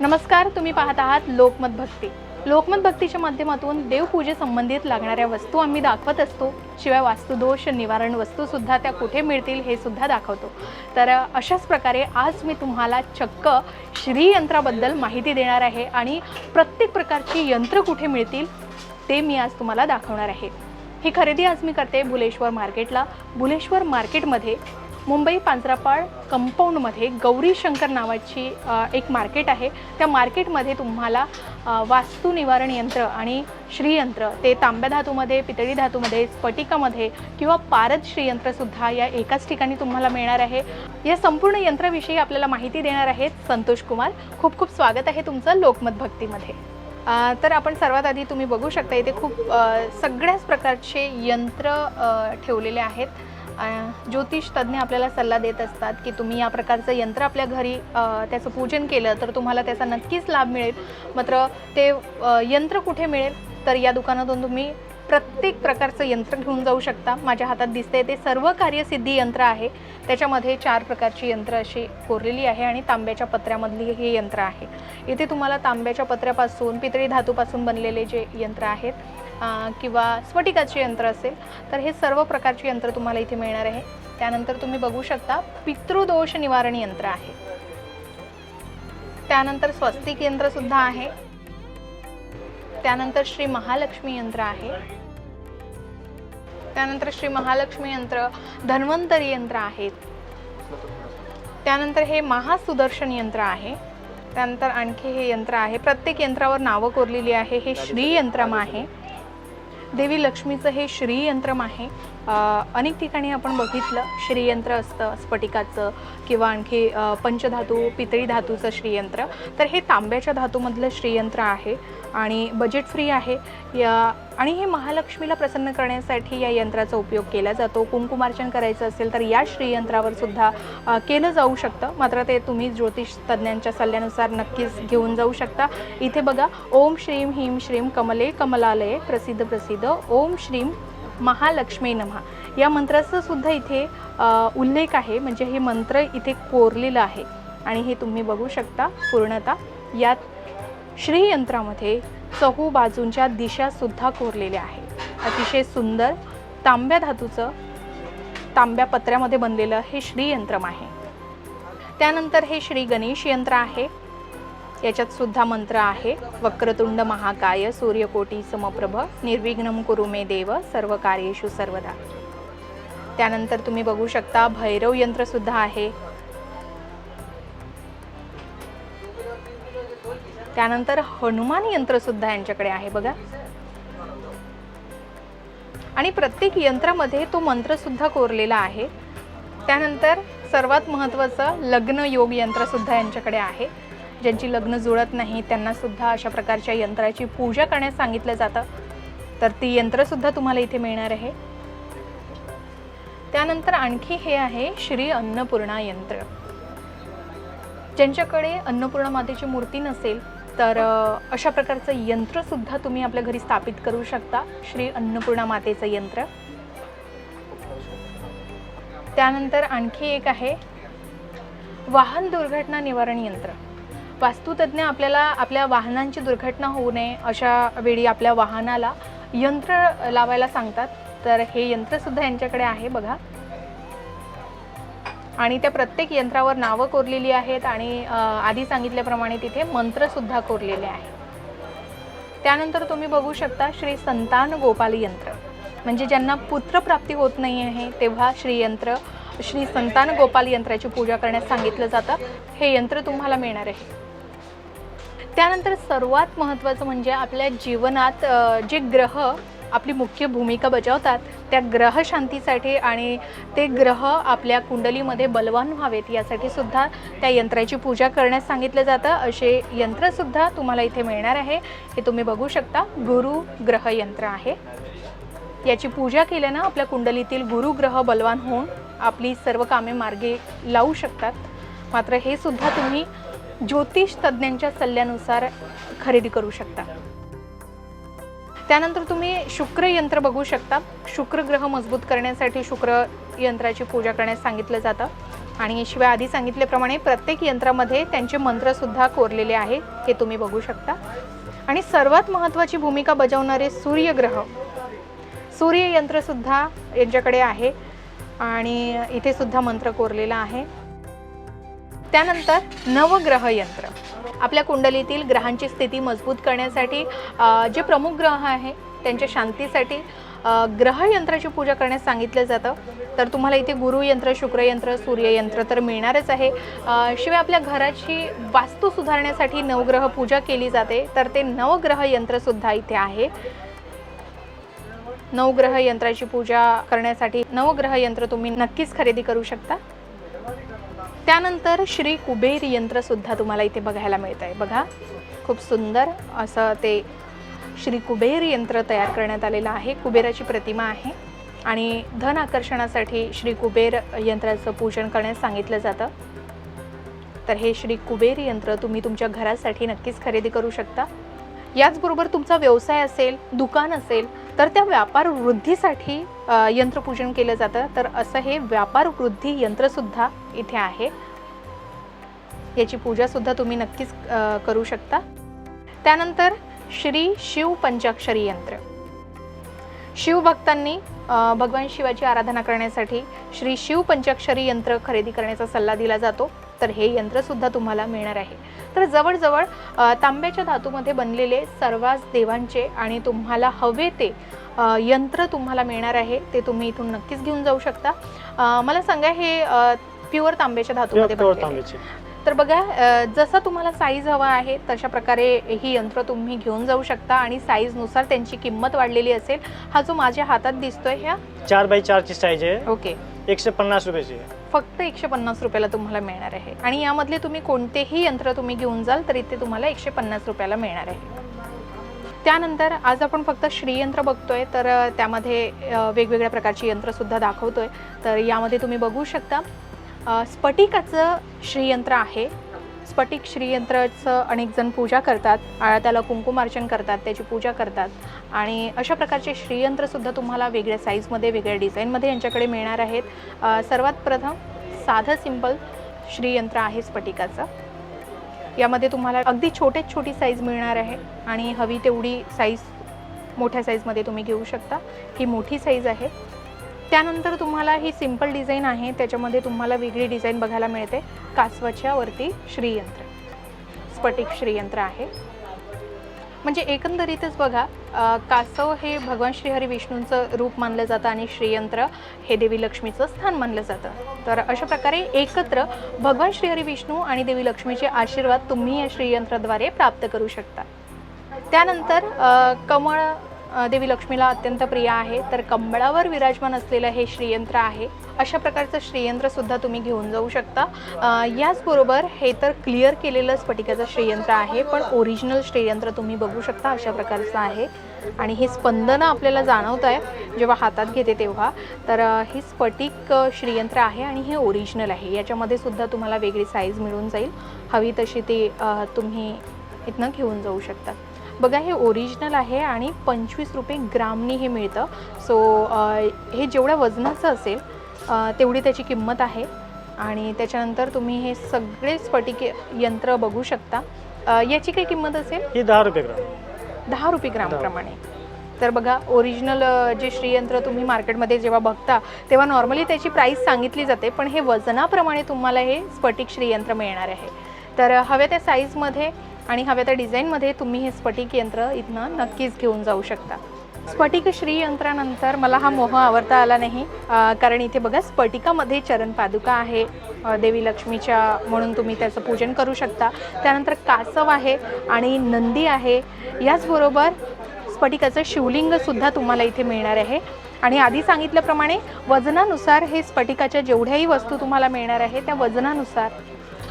नमस्कार तुम्ही पाहत आहात लोकमत भक्ती. लोकमत भक्तीच्या माध्यमातून देवपूजेसंबंधित लागणाऱ्या वस्तू आम्ही दाखवत असतो. शिवाय वास्तुदोष निवारण वस्तूसुद्धा त्या कुठे मिळतील हे सुद्धा दाखवतो. तर अशाच प्रकारे आज मी तुम्हाला चक्क श्रीयंत्राबद्दल माहिती देणार आहे आणि प्रत्येक प्रकारची यंत्र कुठे मिळतील ते मी आज तुम्हाला दाखवणार आहे. ही खरेदी आज मी करते भुलेश्वर मार्केटला. भुलेश्वर मार्केटमध्ये मुंबई पांजरापाड कंपाऊंडमध्ये गौरी शंकर नावाची एक मार्केट आहे. त्या मार्केटमध्ये तुम्हाला वास्तू निवारण यंत्र आणि श्रीयंत्र ते तांब्या धातूमध्ये पितळी धातूमध्ये स्फटिकामध्ये किंवा पारद श्रीयंत्रसुद्धा या एकाच ठिकाणी तुम्हाला मिळणार आहे. या संपूर्ण यंत्राविषयी आपल्याला माहिती देणार आहेत संतोष कुमार. खूप खूप स्वागत आहे तुमचं लोकमत भक्तीमध्ये. तर आपण सर्वात आधी तुम्ही बघू शकता इथे खूप सगळ्याच प्रकारचे यंत्र ठेवलेले आहेत. ज्योतिष तज्ज्ञ आपल्याला सल्ला देत असतात की तुम्ही या प्रकारचं यंत्र आपल्या घरी त्याचं पूजन केलं तर तुम्हाला त्याचा नक्कीच लाभ मिळेल. मात्र ते यंत्र कुठे मिळेल? तर या दुकानातून तुम्ही प्रत्येक प्रकारचं यंत्र घेऊन जाऊ शकता. माझ्या हातात दिसते ते सर्व कार्यसिद्धी यंत्र आहे. त्याच्यामध्ये चार प्रकारची यंत्र अशी कोरलेली आहे आणि तांब्याच्या पत्र्यामधली हे यंत्र आहे. इथे तुम्हाला तांब्याच्या पत्र्यापासून पितळी धातूपासून बनलेले जे यंत्र आहेत किंवा स्फटिकाचे यंत्र असेल तर हे सर्व प्रकारची यंत्र तुम्हाला इथे मिळणार आहे. त्यानंतर तुम्ही बघू शकता पितृदोष निवारण यंत्र आहे. त्यानंतर स्वस्तिक यंत्रसुद्धा आहे. त्यानंतर श्री महालक्ष्मी यंत्र आहे. त्यानंतर श्री महालक्ष्मी यंत्र धन्वंतरी यंत्र आहेत त्यानंतर हे महासुदर्शन यंत्र आहे. त्यानंतर आणखी हे यंत्र आहे. प्रत्येक यंत्रावर नावं कोरलेली आहे. हे श्री यंत्रम आहे. देवी लक्ष्मीचं हे श्रीयंत्रम आहे. अनेक ठिकाणी आपण बघितलं श्रीयंत्र असतं स्फटिकाचं किंवा आणखी पंचधातू पितळी धातूचं श्रीयंत्र. तर हे तांब्याच्या धातूमधलं श्रीयंत्र आहे आणि बजेट फ्री आहे. या आणि हे महालक्ष्मीला प्रसन्न करण्यासाठी या यंत्राचा उपयोग केला जातो. कुंकुमार्चन करायचं असेल तर या श्रीयंत्रावर सुद्धा केलं जाऊ शकतं. मात्र ते तुम्ही ज्योतिष तज्ज्ञांच्या सल्ल्यानुसार नक्कीच घेऊन जाऊ शकता. इथे बघा ओम श्रीम ह्रीम श्रीम कमले कमलालये प्रसिद्ध प्रसिद्ध. ओम श्रीम महालक्ष्मी नमहा या मंत्राचं सुद्धा इथे उल्लेख आहे. म्हणजे हे मंत्र इथे कोरलेलं आहे. आणि हे तुम्ही बघू शकता पूर्णतः. यात श्रीयंत्रामध्ये चहू बाजूंच्या दिशासुद्धा कोरलेल्या आहेत. अतिशय सुंदर तांब्या धातूचं तांब्या पत्र्यामध्ये बनलेलं हे श्रीयंत्रम आहे. त्यानंतर हे श्री गणेश यंत्र आहे. याच्यात सुद्धा मंत्र आहे. वक्रतुंड महाकाय सूर्यकोटी समप्रभ निर्विघ्नम कुरु मे देव सर्व कार्येषु सर्वदा. त्यानंतर तुम्ही बघू शकता भैरव यंत्र सुद्धा आहे. त्यानंतर हनुमान यंत्र सुद्धा यांच्याकडे आहे बघा. आणि प्रत्येक यंत्रामध्ये तो मंत्र सुद्धा कोरलेला आहे. त्यानंतर सर्वात महत्त्वाचं लग्न योग यंत्र सुद्धा यांच्याकडे आहे. ज्यांची लग्न जुळत नाही त्यांना सुद्धा अशा प्रकारच्या यंत्राची पूजा करण्यास सांगितलं जातं. तर ती यंत्रसुद्धा तुम्हाला इथे मिळणार आहे. त्यानंतर आणखी हे आहे श्री अन्नपूर्णा यंत्र. ज्यांच्याकडे अन्नपूर्णा मातेची मूर्ती नसेल तर अशा प्रकारचं यंत्रसुद्धा तुम्ही आपल्या घरी स्थापित करू शकता. श्री अन्नपूर्णा मातेचं यंत्र. त्यानंतर आणखी एक आहे वाहन दुर्घटना निवारण यंत्र. वास्तुतज्ञ आपल्याला आपल्या वाहनांची दुर्घटना होऊ नये अशा वेळी आपल्या वाहनाला यंत्र लावायला सांगतात. तर हे यंत्रसुद्धा यांच्याकडे आहे बघा. आणि त्या प्रत्येक यंत्रावर नावं कोरलेली आहेत आणि आधी सांगितल्याप्रमाणे तिथे मंत्रसुद्धा कोरलेले आहे त्यानंतर तुम्ही बघू शकता श्री संतान गोपाल यंत्र. म्हणजे ज्यांना पुत्रप्राप्ती होत नाही आहे तेव्हा श्रीयंत्र श्री संतान गोपाल यंत्राची पूजा करण्यास सांगितलं जातं. हे यंत्र तुम्हाला मिळणार आहे. त्यानंतर सर्वात महत्त्वाचं म्हणजे आपल्या जीवनात जे ग्रह आपली मुख्य भूमिका बजावतात त्या ग्रह शांतीसाठी आणि ते ग्रह आपल्या कुंडलीमध्ये बलवान व्हावेत यासाठी सुद्धा त्या यंत्राची पूजा करण्यास सांगितलं जातं. असे यंत्रसुद्धा तुम्हाला इथे मिळणार आहे. हे तुम्ही बघू शकता. गुरु ग्रह यंत्र आहे. याची पूजा केल्यानं आपल्या कुंडलीतील गुरुग्रह बलवान होऊन आपली सर्व कामे मार्गे लावू शकतात. मात्र हे सुद्धा तुम्ही ज्योतिष तज्ज्ञांच्या सल्ल्यानुसार खरेदी करू शकता. त्यानंतर तुम्ही शुक्र यंत्र बघू शकता. शुक्र ग्रह मजबूत करण्यासाठी शुक्र यंत्राची पूजा करण्यास सांगितलं जातं. आणि शिवाय आधी सांगितल्याप्रमाणे प्रत्येक यंत्रामध्ये त्यांचे मंत्रसुद्धा कोरलेले आहे हे तुम्ही बघू शकता. आणि सर्वात महत्त्वाची भूमिका बजावणारे सूर्यग्रह सूर्ययंत्रसुद्धा यांच्याकडे आहे. आणि इथे सुद्धा मंत्र कोरलेला आहे. त्यानंतर नवग्रह यंत्र. आपल्या कुंडलीतील ग्रहांची स्थिती मजबूत करण्यासाठी जे प्रमुख ग्रह आहे त्यांच्या शांतीसाठी ग्रहयंत्राची पूजा करण्यास सांगितलं जातं. तर तुम्हाला इथे गुरुयंत्र शुक्रयंत्र सूर्ययंत्र तर मिळणारच आहे. शिवाय आपल्या घराची वास्तू सुधारण्यासाठी नवग्रह पूजा केली जाते. तर ते नवग्रह यंत्रसुद्धा इथे आहे. नवग्रह यंत्राची पूजा करण्यासाठी नवग्रह यंत्र तुम्ही नक्कीच खरेदी करू शकता. त्यानंतर श्री कुबेर यंत्रसुद्धा तुम्हाला इथे बघायला मिळत आहे बघा खूप सुंदर असं ते श्री कुबेर यंत्र तयार करण्यात आलेलं आहे. कुबेराची प्रतिमा आहे आणि धन आकर्षणासाठी श्री कुबेर यंत्राचं पूजन करण्यास सांगितलं जातं. तर हे श्री कुबेर यंत्र तुम्ही तुमच्या घरासाठी नक्कीच खरेदी करू शकता. याचबरोबर तुमचा व्यवसाय असेल दुकान असेल तर त्या व्यापार वृद्धीसाठी यंत्रपूजन केलं जातं. तर असं हे व्यापार वृद्धी यंत्रसुद्धा इथे आहे. याची पूजासुद्धा तुम्ही नक्कीच करू शकता. त्यानंतर श्री शिव पंचाक्षरी यंत्र. शिवभक्तांनी भगवान शिवाची आराधना करण्यासाठी श्री शिव पंचाक्षरी यंत्र खरेदी करण्याचा सल्ला दिला जातो. तर हे यंत्रसुद्धा तुम्हाला मिळणार आहे. तर जवळजवळ तांब्याच्या धातूमध्ये बनलेले सर्वाच देवांचे आणि तुम्हाला हवे ते यंत्र तुम्हाला मिळणार आहे ते तुम्ही इथून नक्कीच घेऊन जाऊ शकता. मला सांगा हे प्युअर तांब्याच्या धातूमध्ये प्युअर बनलेले. आहे. तांब्याची. तर बघा अ, जसं तुम्हाला साईज हवा आहे तशा प्रकारे ही यंत्र तुम्ही घेऊन जाऊ शकता आणि साईजनुसार त्यांची किंमत वाढलेली असेल हा जो माझ्या हातात दिसतोय ह्या चार बाय चारची साईज आहे. ओके. एकशे पन्नास रुपयाची आहे. फक्त एकशे पन्नास रुपयाला तुम्हाला मिळणार आहे. आणि यामधले तुम्ही कोणतेही यंत्र तुम्ही घेऊन जाल तर इथे तुम्हाला एकशे पन्नास रुपयाला मिळणार आहे. त्यानंतर आज आपण फक्त श्रीयंत्र बघतोय तर अ, त्यामध्ये अ, वेगवेगळ्या प्रकारची यंत्रसुद्धा दाखवतोय. तर यामध्ये तुम्ही बघू शकता स्फटिकाचं श्रीयंत्र आहे. स्फटिक श्रीयंत्राचं अनेक जण पूजा करतात. त्याला कुंकुमार्चन करतात त्याची पूजा करतात. आणि अशा प्रकारचे श्रीयंत्रसुद्धा तुम्हाला वेगळ्या साईजमध्ये वेगळ्या डिझाईनमध्ये यांच्याकडे मिळणार आहेत. सर्वात प्रथम साधं सिंपल श्रीयंत्र आहे स्फटिकाचं. यामध्ये तुम्हाला अगदी छोट्यात छोटी साईज मिळणार आहे. आणि हवी तेवढी साईज मोठ्या साईजमध्ये तुम्ही घेऊ शकता. ही मोठी साईज आहे. त्यानंतर तुम्हाला ही सिंपल डिझाईन आहे. त्याच्यामध्ये तुम्हाला वेगळी डिझाईन बघायला मिळते. कासवाच्या वरती श्रीयंत्र. स्फटिक श्रीयंत्र आहे. म्हणजे एकंदरीतच बघा कासव हे भगवान श्रीहरी विष्णूंचं रूप मानलं जातं आणि श्रीयंत्र हे देवी लक्ष्मीचं स्थान मानलं जातं. तर अशा प्रकारे एकत्र भगवान श्रीहरी विष्णू आणि देवी लक्ष्मीचे आशीर्वाद तुम्ही या श्रीयंत्राद्वारे प्राप्त करू शकता. त्यानंतर कमळ देवी लक्ष्मीला अत्यंत प्रिय आहे. तर कमळावर विराजमान असलेलं हे श्रीयंत्र आहे. अशा प्रकारचं श्रीयंत्रसुद्धा तुम्ही घेऊन जाऊ शकता. याचबरोबर हे तर क्लिअर केलेलं स्फटिकाचं श्रीयंत्र आहे. पण ओरिजिनल श्रीयंत्र तुम्ही बघू शकता अशा प्रकारचं आहे. आणि हे स्पंदनं आपल्याला जाणवत आहे जेव्हा हातात घेते तेव्हा. तर हे स्फटिक श्रीयंत्र आहे आणि हे ओरिजिनल आहे. याच्यामध्ये सुद्धा तुम्हाला वेगळी साईज मिळून जाईल. हवी तशी ती तुम्ही इथनं घेऊन जाऊ शकता. बघा हे ओरिजिनल आहे आणि पंचवीस रुपये ग्रामनी हे मिळतं. सो हे जेवढ्या वजनाचं असेल तेवढी त्याची किंमत आहे. आणि त्याच्यानंतर तुम्ही हे सगळे स्फटिक यंत्र बघू शकता. याची काय किंमत असेल? ही दहा रुपये ग्राम. दहा रुपये ग्रामप्रमाणे तर बघा ओरिजिनल जे श्रीयंत्र तुम्ही मार्केटमध्ये जेव्हा बघता तेव्हा नॉर्मली त्याची प्राईस सांगितली जाते पण हे वजनाप्रमाणे तुम्हाला हे स्फटिक श्रीयंत्र मिळणार आहे. तर हव्या त्या साईजमध्ये आणि हव्या त्या डिझाईनमध्ये तुम्ही हे स्फटिक यंत्र इथनं नक्कीच घेऊन जाऊ शकता. स्फटिक श्रीयंत्रानंतर मला हा मोह आवडता आला नाही कारण इथे बघा स्फटिकामध्ये चरण पादुका आहे देवी लक्ष्मीच्या म्हणून तुम्ही त्याचं पूजन करू शकता. त्यानंतर कासव आहे आणि नंदी आहे. याचबरोबर स्फटिकाचं शिवलिंगसुद्धा तुम्हाला इथे मिळणार आहे. आणि आधी सांगितल्याप्रमाणे वजनानुसार हे स्फटिकाच्या जेवढ्याही वस्तू तुम्हाला मिळणार आहे त्या वजनानुसार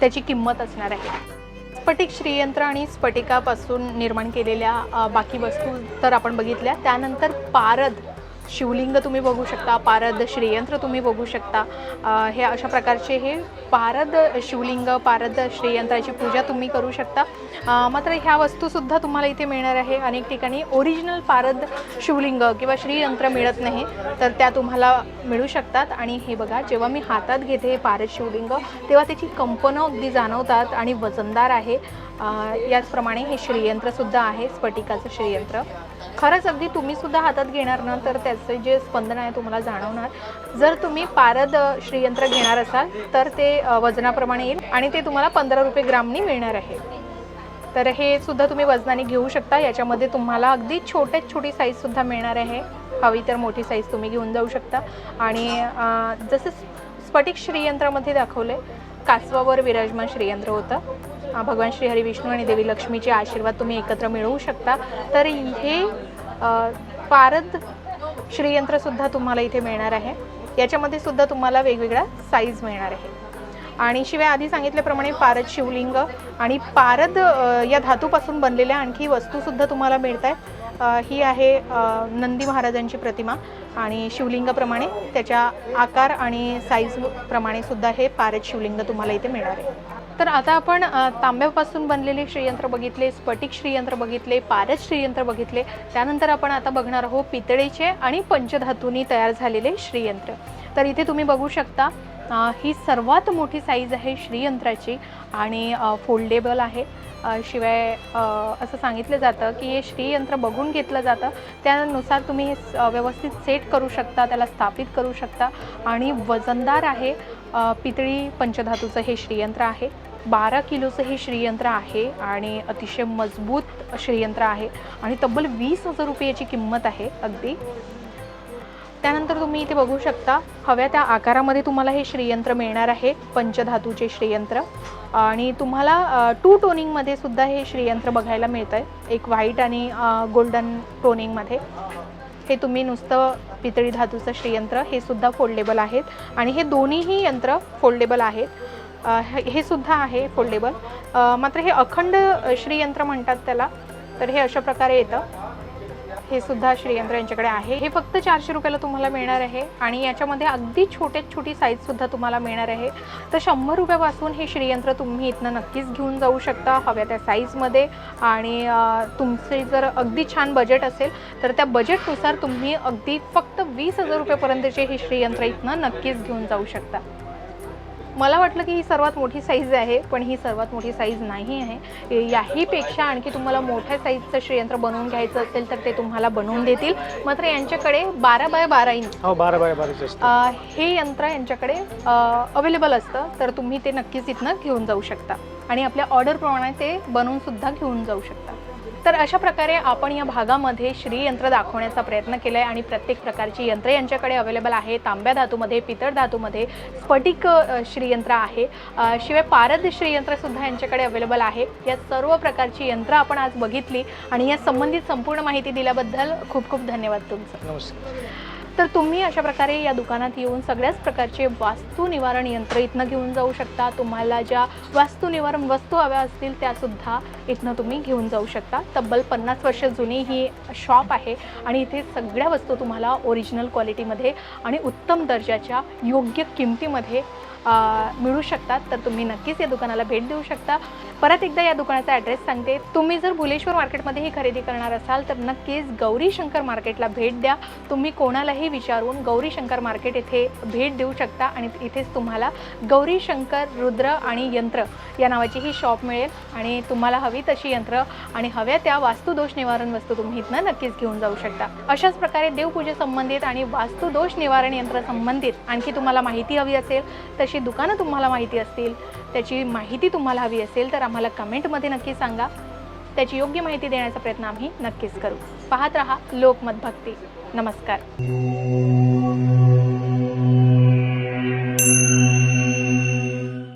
त्याची किंमत असणार आहे. स्फटिक श्रीयंत्र आणि स्फटिकापासून निर्माण केलेल्या बाकी वस्तू तर आपण बघितल्या. त्यानंतर पारद शिवलिंग तुम्ही बघू शकता पारद श्रीयंत्र तुम्ही बघू शकता. हे अशा प्रकारचे हे पारद शिवलिंग पारद श्रीयंत्राची पूजा तुम्ही करू शकता. मात्र ह्या वस्तूसुद्धा तुम्हाला इथे मिळणार आहे. अनेक ठिकाणी ओरिजिनल पारद शिवलिंग किंवा श्रीयंत्र मिळत नाही तर त्या तुम्हाला मिळू शकतात. आणि हे बघा जेव्हा मी हातात घेते हे पारद शिवलिंग तेव्हा त्याची कंपनं अगदी जाणवतात आणि वजनदार आहे. याचप्रमाणे हे श्रीयंत्रसुद्धा आहे स्फटिकाचं श्रीयंत्र. खरंच अगदी तुम्ही सुद्धा हातात घेणार ना तर त्याचे जे स्पंदन आहे तुम्हाला जाणवणार. जर तुम्ही पारद श्रीयंत्र घेणार असाल तर ते वजनाप्रमाणे येईल आणि ते तुम्हाला पंधरा रुपये ग्रामनी मिळणार आहे. तर हे सुद्धा तुम्ही वजनाने घेऊ शकता. याच्यामध्ये तुम्हाला अगदी छोट्यात छोटी साईजसुद्धा मिळणार आहे. हवी तर मोठी साईज तुम्ही घेऊन जाऊ शकता. आणि जसं स्फटिक श्रीयंत्रामध्ये दाखवले कासवावर विराजमान श्रीयंत्र होतं. भगवान श्री हरी विष्णू आणि देवी लक्ष्मीचे आशीर्वाद तुम्ही एकत्र मिळवू शकता. तर हे पारद श्रीयंत्रसुद्धा तुम्हाला इथे मिळणार आहे. याच्यामध्ये सुद्धा तुम्हाला वेगवेगळ्या साईज मिळणार आहे. आणि शिवाय आधी सांगितल्याप्रमाणे पारद शिवलिंग आणि पारद या धातूपासून बनलेल्या आणखी वस्तूसुद्धा तुम्हाला मिळत आहेत ही आहे नंदी महाराजांची प्रतिमा आणि शिवलिंगाप्रमाणे त्याच्या आकार आणि साईज प्रमाणे सुद्धा हे पारद शिवलिंग तुम्हाला इथे मिळणार आहे. तर आता आपण तांब्यापासून बनलेले श्रीयंत्र बघितले स्फटिक श्रीयंत्र बघितले पारस श्रीयंत्र बघितले. त्यानंतर आपण आता बघणार आहोत पितळेचे आणि पंचधातूंनी तयार झालेले श्रीयंत्र. तर इथे तुम्ही बघू शकता ही सर्वात मोठी साईज आहे श्रीयंत्राची आणि फोल्डेबल आहे. शिवाय असं सांगितलं जातं की हे श्रीयंत्र बघून घेतलं जातं. त्यानुसार तुम्ही हे व्यवस्थित सेट करू शकता त्याला स्थापित करू शकता. आणि वजनदार आहे पितळी पंचधातूचं हे श्रीयंत्र आहे. बारा किलोचं हे श्रीयंत्र आहे आणि अतिशय मजबूत श्रीयंत्र आहे आणि तब्बल वीस हजार रुपये याची किंमत आहे अगदी. त्यानंतर तुम्ही इथे बघू शकता हव्या त्या आकारामध्ये तुम्हाला हे श्रीयंत्र मिळणार आहे पंचधातूचे श्रीयंत्र. आणि तुम्हाला टू टोनिंगमध्ये सुद्धा हे श्रीयंत्र बघायला मिळतं आहे एक व्हाईट आणि गोल्डन टोनिंगमध्ये हे तुम्ही नुसतं पितळी धातूचं श्रीयंत्र हे सुद्धा फोल्डेबल आहेत. आणि हे दोन्हीही यंत्र फोल्डेबल आहेत. हे हे सुद्धा आहे फोल्डेबल मात्र हे अखंड श्रीयंत्र म्हणतात त्याला तर हे अशा प्रकारे येतं. हे सुद्धा श्रीयंत्र यांच्याकडे आहे. हे फक्त चारशे रुपयाला तुम्हाला मिळणार आहे आणि याच्यामध्ये अगदी छोट्यात छोटी साईज सुद्धा तुम्हाला मिळणार आहे. तर शंभर रुपयापासून हे श्रीयंत्र तुम्ही इथनं नक्कीच घेऊन जाऊ शकता हव्या त्या साईजमध्ये आणि तुमचे जर अगदी छान बजेट असेल तर त्या बजेटनुसार तुम्ही अगदी फक्त वीस हजार रुपयापर्यंतचे हे श्रीयंत्र इथनं नक्कीच घेऊन जाऊ शकता. मला वाटलं की ही सर्वात मोठी साईज आहे पण ही सर्वात मोठी साईज नाही आहे. याहीपेक्षा आणखी तुम्हाला मोठ्या साईजचं श्रीयंत्र बनवून घ्यायचं असेल तर ते तुम्हाला बनवून देतील. मात्र यांच्याकडे बारा बाय बारा इंच हो बारा बाय अ, हे यंत्र यांच्याकडे अवेलेबल असतं तर तुम्ही ते नक्कीच इथनं घेऊन जाऊ शकता. आणि आपल्या ऑर्डरप्रमाणे ते बनवून सुद्धा घेऊन जाऊ शकता. तर अशा प्रकारे आपण या भागामध्ये श्रीयंत्र दाखवण्याचा प्रयत्न केला आहे आणि प्रत्येक प्रकारची यंत्रे यांच्याकडे अवेलेबल आहे. तांब्या धातूमध्ये पितळ धातूमध्ये स्फटिक श्रीयंत्र आहे. शिवाय पारद श्रीयंत्रसुद्धा यांच्याकडे अवेलेबल आहे. या सर्व प्रकारची यंत्र आपण आज बघितली आणि या संबंधित संपूर्ण माहिती दिल्याबद्दल खूप खूप धन्यवाद तुमचं. नमस्कार. तर तुम्ही अशा प्रकारे या दुकानात येऊन सगळ्याच प्रकारचे वास्तू निवारण यंत्र इथनं घेऊन जाऊ शकता. तुम्हाला ज्या वास्तू निवारण वस्तू हव्या असतील त्यासुद्धा इथनं तुम्ही घेऊन जाऊ शकता. तब्बल पन्नास वर्ष जुनी ही शॉप आहे आणि इथे सगळ्या वस्तू तुम्हाला ओरिजिनल क्वालिटीमध्ये आणि उत्तम दर्जाच्या योग्य किमतीमध्ये मिळू शकतात तर तुम्ही नक्कीच या दुकानाला भेट देऊ शकता. परत एकदा या दुकानाचा ॲड्रेस सांगते. तुम्ही जर भुलेश्वर मार्केटमध्ये ही खरेदी करणार असाल तर नक्कीच गौरी शंकर मार्केटला भेट द्या. तुम्ही कोणालाही विचारून गौरी शंकर मार्केट येथे भेट देऊ शकता आणि इथेच तुम्हाला गौरी शंकर रुद्र आणि यंत्र या नावाची ही शॉप मिळेल. आणि तुम्हाला हवी तशी यंत्र आणि हव्या त्या वास्तुदोष निवारण वस्तू तुम्ही इथनं नक्कीच घेऊन जाऊ शकता. अशाच प्रकारे देवपूजे संबंधित आणि वास्तुदोष निवारण यंत्र संबंधित आणखी तुम्हाला माहिती हवी असेल अशी दुकानं तुम्हाला माहिती असतील त्याची माहिती तुम्हाला हवी असेल तर आम्हाला कमेंटमध्ये नक्की सांगा. त्याची योग्य माहिती देण्याचा प्रयत्न आम्ही नक्कीच करू. पाहत रहा लोकमत भक्ती नमस्कार.